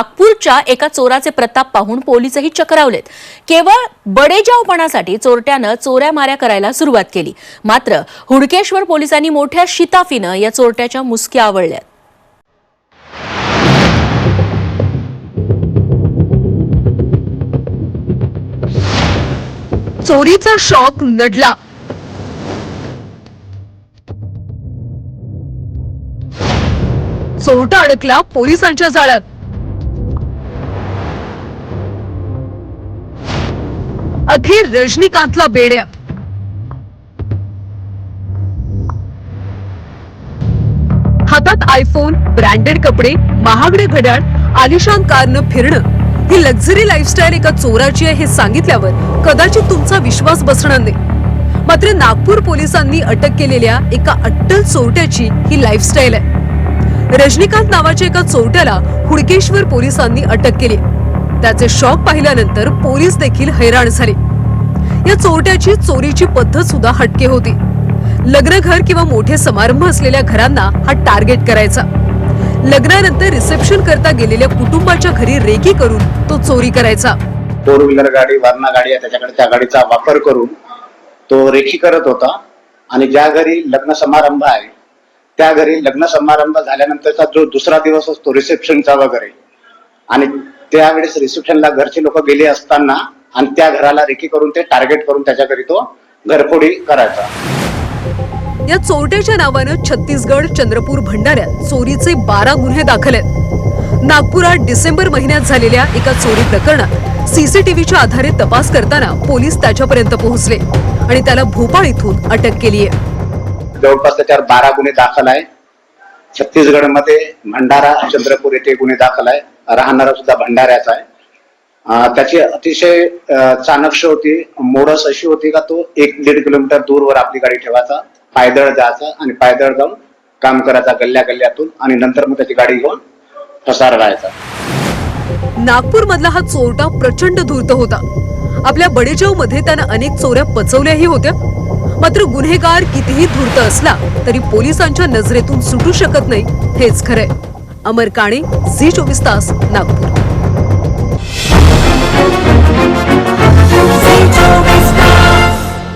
नागपूरच्या एका चोराचे प्रताप पाहून पोलीसही चक्रावलेत. केवळ बडेजावपणासाठी चोरट्यानं चोऱ्या माऱ्या करायला सुरुवात केली. मात्र हुडकेश्वर पोलिसांनी मोठ्या शिताफीनं या चोरट्याच्या मुसक्या आवळल्यात. चोरीचा शॉक नडला. चोरटा अडकला पोलिसांच्या जाळ्यात. अखेर रजनीकांतला बेड्या. हातात आयफोन ब्रँडेड कपडे महागडे घड्याळ आलिशान कारनं फिरणं. ही लक्झरी लाईफस्टाईल एका चोराची आहे हे सांगितल्यावर कदाचित तुमचा विश्वास बसणार नाही. मात्र नागपूर पोलिसांनी अटक केलेल्या एका अट्टल चोरट्याची ही लाईफस्टाईल आहे. रजनीकांत नावाच्या एका चोरट्याला हुडकेश्वर पोलिसांनी अटक केली त्याचे शॉक पाहिल्यानंतर पोलीस देखील हैराण झाले. या चोरट्याची चोरीची पद्धत सुद्धा हटके होती. लग्नघर किंवा मोठे समारंभ असलेल्या घरांना हा टार्गेट करायचा. लग्नानंतर रिसेप्शन करता गेलेल्या कुटुंबाच्या घरी रेकी करून तो चोरी करायचा. फोर व्हीलर गाडी वारणा गाडी आहे त्याच्याकडे त्या गाडीचा वापर करून तो रेखी करत होता. आणि ज्या घरी लग्न समारंभ आहे त्या घरी लग्न समारंभ झाल्यानंतरचा जो दुसरा दिवस असतो रिसेप्शनचा वगैरे. आणि त्यावेळेस रिसेप्शनला घरचे लोक गेले असताना आणि त्या घराला रेखी करून ते टार्गेट करून त्याच्या घरी तो घरफोडी करायचा. या चोरट्याच्या नावानं छत्तीसगड चंद्रपूर भंडाऱ्यात चोरीचे बारा गुन्हे दाखल आहेत. नागपुरात डिसेंबर महिन्यात झालेल्या एका चोरी प्रकरणात सीसीटीव्हीच्या आधारे तपास करताना पोलीस त्याच्यापर्यंत पोहोचले आणि त्याला भोपाळ इथून अटक केली आहे जवळपास त्याच्यावर बारा गुन्हे दाखल आहे छत्तीसगडमध्ये भंडारा चंद्रपूर येथे गुन्हे दाखल आहे. राहणारा सुद्धा भंडाऱ्याचा आहे. त्याची अतिशय चाणक्ष होती मोडस अशी होती का तो एक दीड किलोमीटर दूरवर आपली गाडी ठेवायचा पायदळ जायचा आणि पायदळ जाऊन काम करायचा गल्ल्या गल्ल्यातून आणि नंतर मग त्याची गाडी घेऊन पसार व्हायचा नागपूर मधला हा चोरटा प्रचंड धूर्त होता. आपल्या बडेजावमध्ये त्यानं अनेक चोऱ्या पचवल्याही होत्या. मात्र गुन्हेगार कितीही धूर्त असला तरी पोलिसांच्या नजरेतून सुटू शकत नाही हेच खरंय. अमर काणे झी चोवीस तास नागपूर.